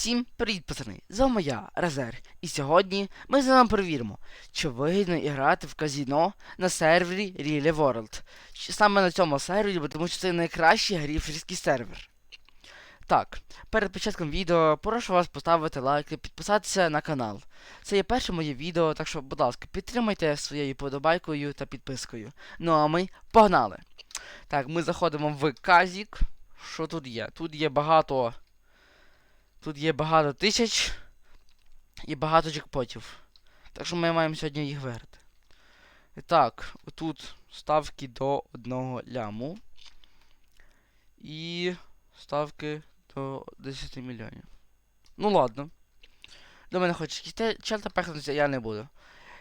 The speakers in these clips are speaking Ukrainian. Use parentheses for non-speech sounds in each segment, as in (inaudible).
Всім привіт, пацани! З вами я, Резер. І сьогодні ми з вами перевіримо, чи вигідно грати в казіно на сервері Really World. Саме на цьому сервері, тому що це найкращий гріферський сервер. Так, перед початком відео прошу вас поставити лайк і підписатися на канал. Це є перше моє відео, так що, будь ласка, підтримайте своєю подобайкою та підпискою. Ну а ми погнали! Так, ми заходимо в Казік. Що тут є? Тут є багато. Тут є багато тисяч і багато джекпотів. Так що ми маємо сьогодні їх виграти. І так, отут ставки до одного ляму. І ставки до 10 мільйонів. Ну ладно. До мене йти, черта пехнутися я не буду.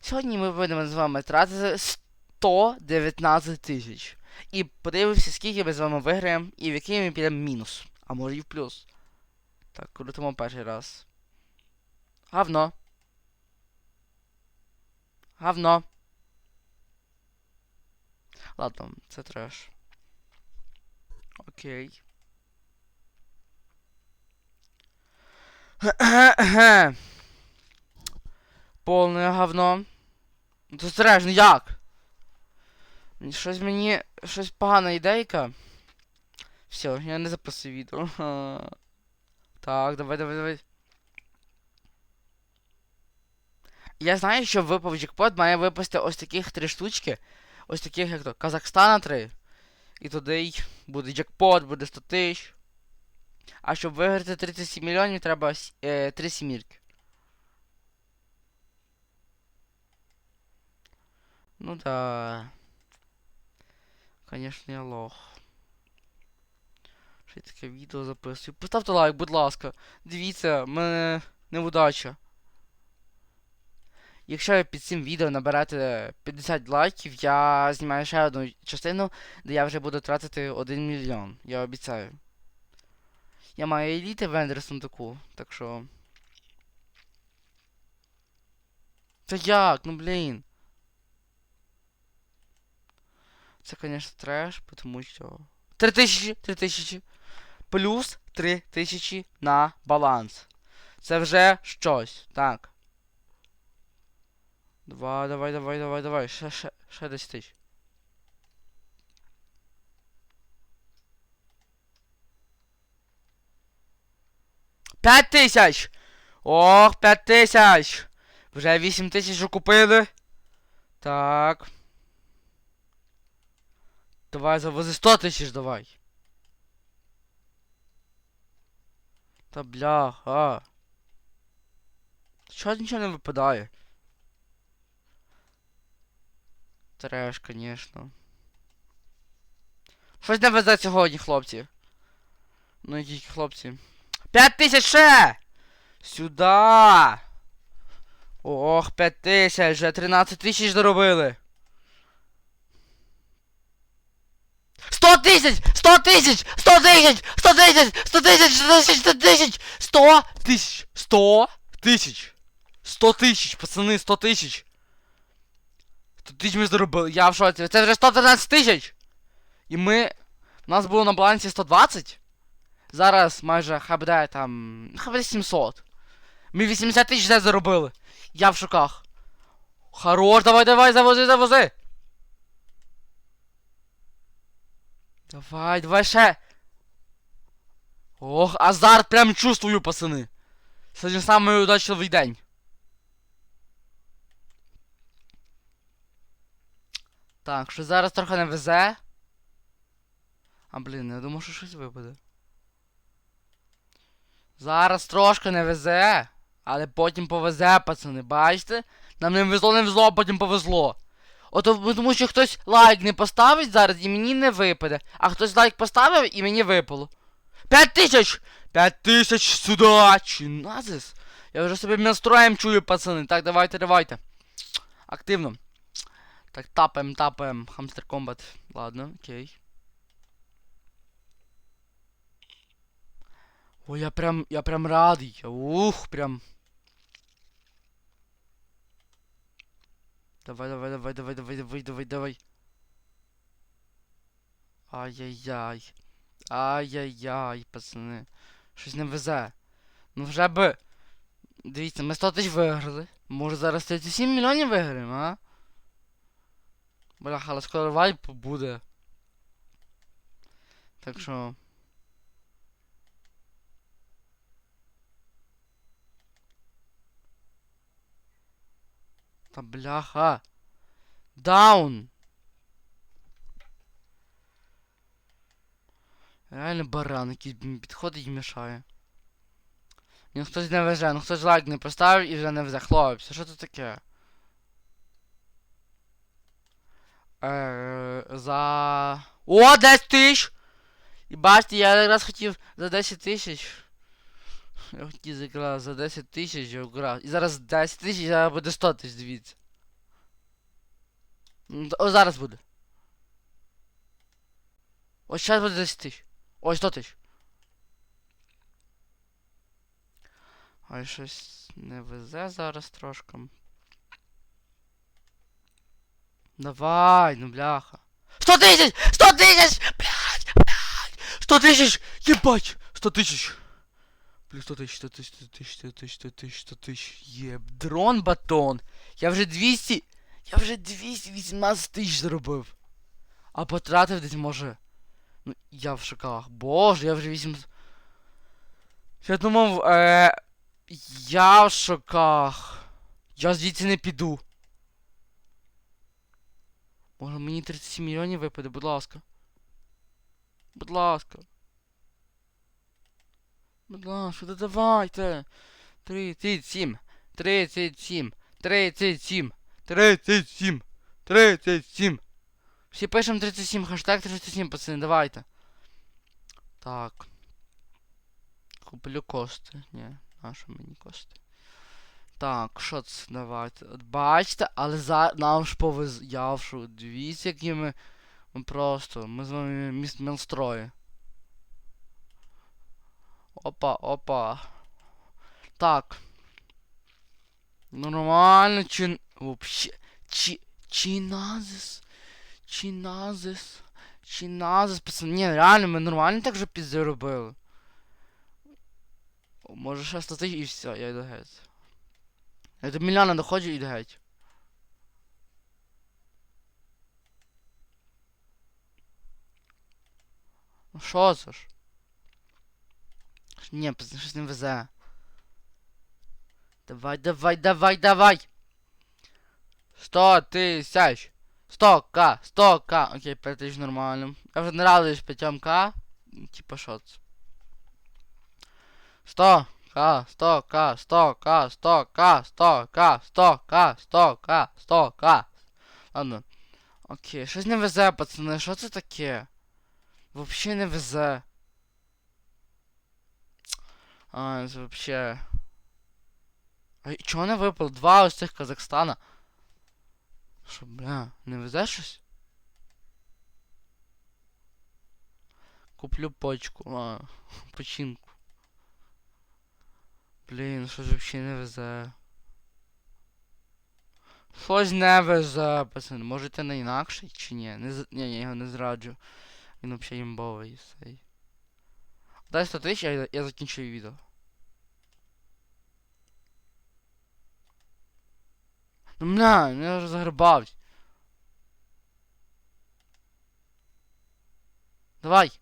Сьогодні ми будемо з вами тратити 119 тисяч. І подивимося, скільки ми з вами виграємо і в який ми підемо мінус. А може і в плюс. Так, крутимо перший раз. Гавно. Гавно. Ладно, це треш. Окей. Повне говно. Це треш, ну як? Щось мені. Щось погана ідейка. Все, я не записую відео. Так, давай, давай, давай. Я знаю, що випав джекпот має випасти ось таких три штучки. Ось таких, як то, Казахстана 3. І туди буде джекпот, буде 100 тисяч. А щоб виграти 37 мільйонів, треба е, 3 сімірки. Ну да. Конечно, я лох. Ще таке відео записую. Поставте лайк, будь ласка. Дивіться, мене невдача. Якщо під цим відео наберете 50 лайків, я знімаю ще одну частину, де я вже буду тратити 1 мільйон. Я обіцяю. Я маю еліти вендер сундуку, так що. Та як? Ну блін. Це, конечно, треш, тому що. 3000, 3000. Плюс 3000 на баланс. Це вже щось. Так. Два, давай, давай, давай, давай. Ще, ще, ще 10 тисяч. П'ять тисяч! Ох, п'ять тисяч! Вже вісім тисяч купили. Так. Давай, завози 100 тисяч давай. Та бляха. Чого нічого не випадає? Треш, конечно. Щось не везе сьогодні, хлопці. Ну які хлопці. П'ять тисяч ще! Сюда! Ох, п'ять тисяч, вже 13 тисяч доробили. 100 тисяч! 100 тисяч! 100 тисяч! 100 тисяч! 100 тисяч! 100 тисяч! 100 тисяч! 100 тисяч! 100 тисяч! 100 тисяч, пацани, 100 тисяч! 100 тисяч ми заробили, я в шоці. Це вже 113 тисяч! І ми... У нас було на балансі 120. Зараз майже хай буде там... Хай буде 700. Ми 80 тисяч заробили. Я в шоках. Хорош, давай, давай, завози, завози! Давай, давай ще. Ох, азарт прям чувствую, пацани. Сьогодні самий удачливий день. Так, що зараз трохи не везе. А блін, я думав, що щось випаде. Зараз трошки не везе, але потім повезе, пацани, бачите? Нам не везло, не везло, а потім повезло. Ото тому що хтось лайк не поставить зараз і мені не випаде. А хтось лайк поставив і мені випало. П'ять тисяч! П'ять тисяч сюди! Чи назис? Я вже собі настроєм чую, пацани. Так, давайте, давайте. Активно. Так, тапаем, тапаем. Хамстер комбат. Ладно, окей. Ой, я прям, я прям радий. Ух, прям. Давай, давай, давай, давай, давай, давай, давай, давай. Ай-яй-яй. Ай-яй-яй, пацани. Щось не везе. Ну вже би. Дивіться, ми 100 тисяч виграли. Може зараз 37 мільйонів виграємо, а? Бляха, але скоро вайп буде. Так що. Та бляха. Даун. Реально баран, блін, підходить і мішає. Ні, хтось не везе, ну хтось лайк не поставив і вже не везе. Хлопці, що це таке? Е, за... О, 10 тисяч! І бачите, я якраз хотів за 10 тисяч. Я хотів якраз за 10 тисяч якраз. І зараз 10 тисяч, зараз буде 100 тисяч, дивіться. Ну, О, зараз буде. Ось зараз буде 10 тисяч. Ось 100 тисяч. Ой, щось не везе зараз трошки. Давай, ну бляха. 100 тисяч! 100 тисяч! Блядь, блядь! 100 тисяч! Єбать! 100 тисяч! Блін, 100 тисяч, 100 тисяч, 100 тисяч, 100 тисяч, 100 тисяч, 100 тисяч. Єб, дрон батон. Я вже 200, я вже 218 тисяч заробив. А потратив десь може. Ну, я в шоках. Боже, я вже 8... Я думав, е... Я в шоках. Я звідси не піду. Може мені 37 мільйонів випаде, будь ласка. Будь ласка. Будь ласка, да давайте. 37. 37. 37. 37. 37. Всі пишемо 37, хештег 37, пацани, давайте. Так. Куплю кости. Ні, а що мені кости? Так, що це давайте? От бачите, але за нам ж повез. Я в шо, дивіться, які ми. Ми просто. Ми з вами міст Мілстрої. Опа, опа. Так. Нормально, чи... Вообще... Чи... Чиназис. Чиназис. Чиназис, пацани. Ні, реально, ми нормально так же підзаробили. О, Може ще 100 тисяч і все, я йду геть. Я до мільйона доходжу і йду геть. Ну що це ж? Ні, пацани, щось не везе. Давай, давай, давай, давай! 100 тисяч! 100к, 100к! Окей, 5 тисяч нормально. Я вже не радуюсь 5к. Типа що це? 100 к, 100 к, 100 к, 100 к, 100 к, 100 к, 100 к, 100 к. Ладно. Окей, щось не везе, пацани, що це таке? Вообще не везе. А, це вообще. А чого не випало? Два ось цих Казахстана. Що, бля, не везе щось? Куплю почку, а, (laughs) починку. Блін, щось вообще не везе. Щось не везе, пацани. Можете на інакший чи ні? Не з... Ні, я його не зраджу. Він взагалі імбовий цей. Дай 100 тисяч, я, я закінчую відео. Ну бля, ну я вже. Давай.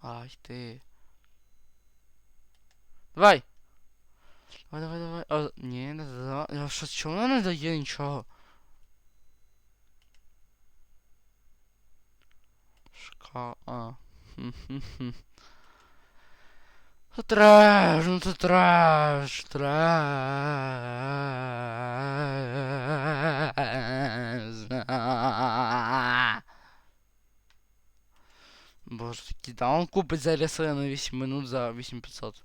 Ай ти. Давай. Давай, давай, давай. А, ні, не дала. Я що, чому вона не дає нічого? Шка... А. Це треш, ну це треш, треш. Боже, такий даун купить за ряси на 8 минут за 8500.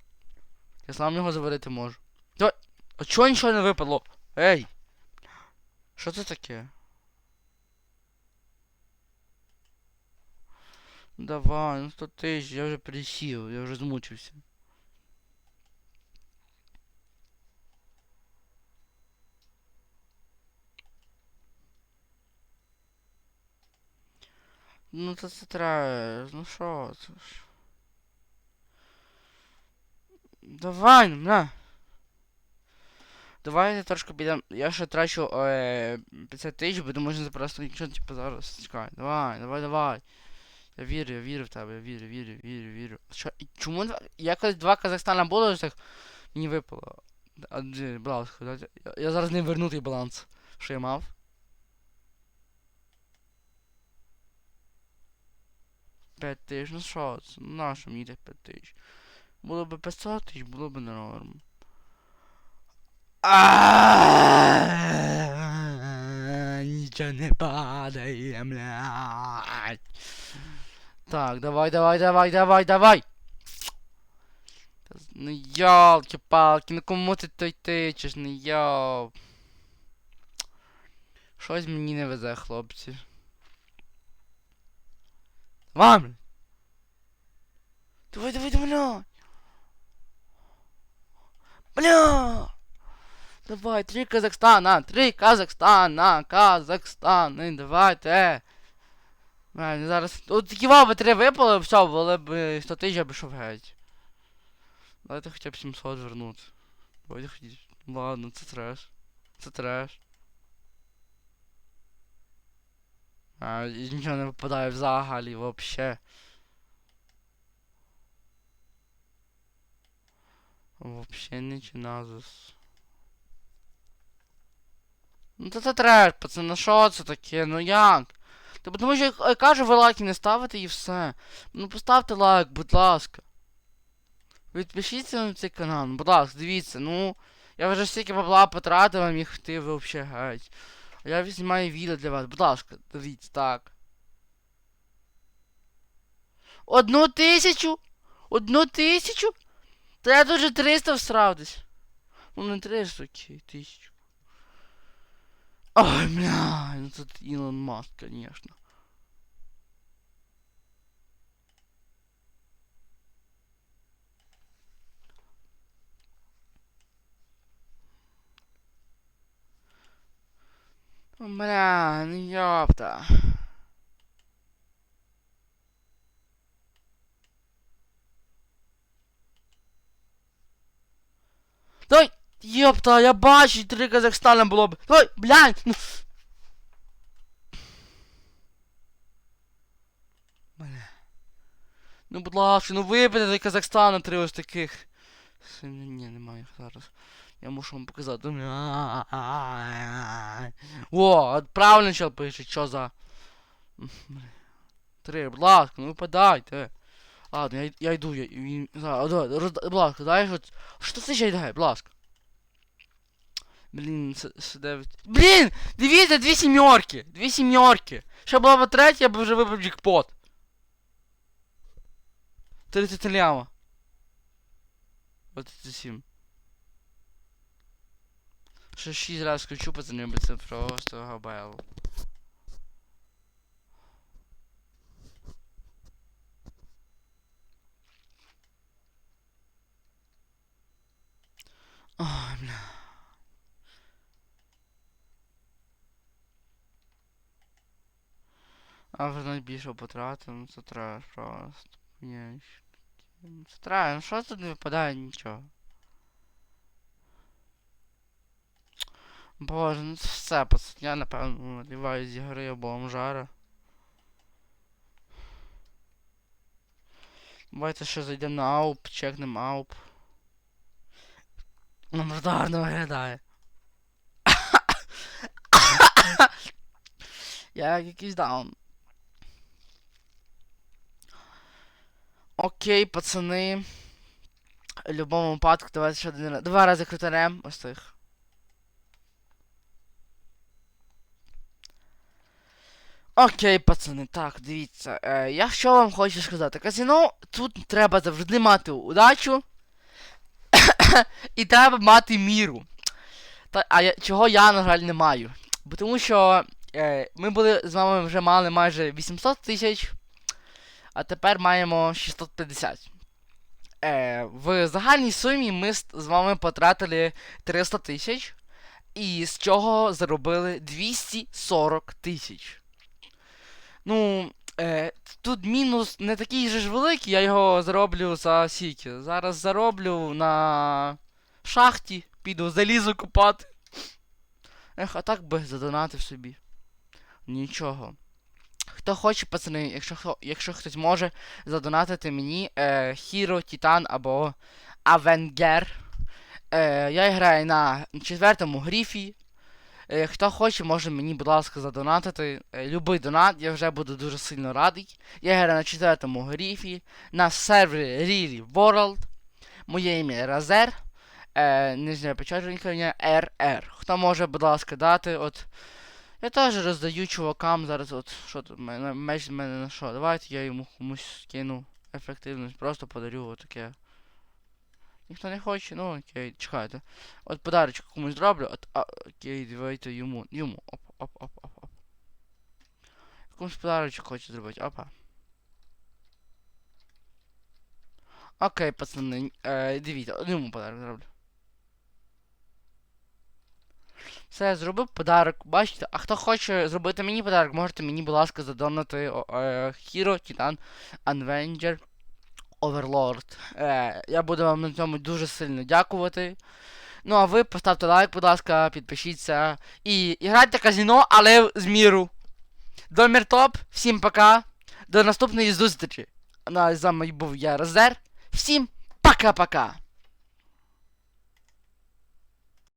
Я сам його заварити можу. Давай. А чого нічого не випало? Ей! Що це таке? Давай, ну 100 тисяч, я вже присів, я вже змучився. Ну це це треш, ну що це ж. Давай, ну, на. Давайте трошки підемо. Я ще трачу е, 50 тисяч, бо думаю, що просто нічого, типу, зараз. Чекай. Давай, давай, давай. Я вірю, я вірю в тебе, я вірю, вірю, вірю, вірю. Що, чому два? Я колись два Казахстана було, так мені випало. А, будь ласка, я, я зараз не верну той баланс, що я мав. П'ять тисяч, ну що це? Ну нащо мені тих п'ять тисяч? Було б 500 тисяч, було б норм. Нічого не падає, блядь. Так, давай, давай, давай, давай, давай. Ну ялки-палки, ну кому ти той тичеш, ну йоп. Щось мені не везе, хлопці. Вам! Давай, давай, давай, Бля! Давай, три Казахстана, три Казахстана, Казахстан, давайте. Бля, ну зараз. От такі би три випали, все, були б 100 тисяч, я б йшов геть. Давайте хоча б 700 вернути. Давайте хоч... Ладно, це треш. Це треш. А, і нічого не випадає взагалі, вообще. Вообще нічого назус. Ну це треш, пацани, що це таке? Ну як? Та тому що я кажу, ви лайки не ставите і все. Ну поставте лайк, будь ласка. Відпишіться на цей канал, будь ласка, дивіться, ну. Я вже стільки бабла потратив, а міг ти ви взагалі геть. Я знімаю відео для вас, будь ласка, дивіться, так. Одну тисячу? Одну тисячу? Та я дуже 300 всрав десь. Ну не 300, окей, тисячу. Ой, бля, ну тут Ілон Маск, конечно. Бля, ну ёпта. Дай, ёпта, я бачу, три Казахстана було б. Ой, блядь, ну. Бля. Ну, будь ласка, ну вибити Казахстана три ось таких. Ні, немає зараз. Я мушу вам показати. О, правильно чел пише, що за. Три, будь ласка, ну випадайте. Ладно, я, я йду, я, зараз, давай, розда- будь ласка, дай хоч, що це ще йде, будь ласка. Блін, це, це дев'ять. Блін! Дивіться, дві сімерки! Дві сімерки! Ще була б третя, я б вже вибив джекпот. 30 ляма. От 37. Ще 6 раз включу, пацани, це просто габел. Ой, бля. А навіть більше потратив, це треш просто. Це треш, ну що тут не випадає нічого. Боже, ну це все, пацан, я напевно ліваю з ігри бомжара. Давайте ще зайдемо на ауп, чекнемо ауп. Ну, може, гарно виглядає. Я як якийсь даун. Окей, пацани. В будь-якому випадку давайте ще один раз. Два рази крутарем ось цих. Окей, пацани, так, дивіться. Е, я що вам хочу сказати? Казино тут треба завжди мати удачу. (coughs) і треба мати міру. Та, а я, чого я, на жаль, не маю. Бо тому що е, ми були з вами вже мали майже 800 тисяч, а тепер маємо 650. Е, в загальній сумі ми з, вами потратили 300 тисяч, і з чого заробили 240 тисяч. Ну, Е, тут мінус не такий же ж великий, я його зароблю за сіки. Зараз зароблю на шахті, піду залізу купати. Ех, а так би задонатив собі. Нічого. Хто хоче, пацани, якщо, якщо хтось може задонатити мені е, Hero, Титан або Avenger. Е, я граю на четвертому гріфі. Е, хто хоче, може мені, будь ласка, задонатити. Е, любий донат, я вже буду дуже сильно радий. Я граю на четвертому гріфі, на сервері Really World. Моє ім'я Разер. Нижнє печатання RR. Хто може, будь ласка, дати, от. Я теж роздаю чувакам зараз, от що тут мене меч мене на що. Давайте я йому комусь скину ефективність, просто подарю отаке. Ніхто не хоче, ну окей, чекайте. От подарочок комусь зроблю, от, а, окей, давайте йому, йому, оп, оп, оп, оп, оп. Комусь подарочок хочу зробити, опа. Окей, пацани, е, дивіться, йому подарок зроблю. Все, я зробив подарок, бачите, а хто хоче зробити мені подарок, можете мені, будь ласка, задонати е, Hero, Titan, Avenger, Overlord. Е, я буду вам на цьому дуже сильно дякувати. Ну а ви поставте лайк, будь ласка, підпишіться. І, і грайте казіно, але з міру. Домір топ, всім пока. До наступної зустрічі. Ну а з вами був я Розер. Всім пока-пока.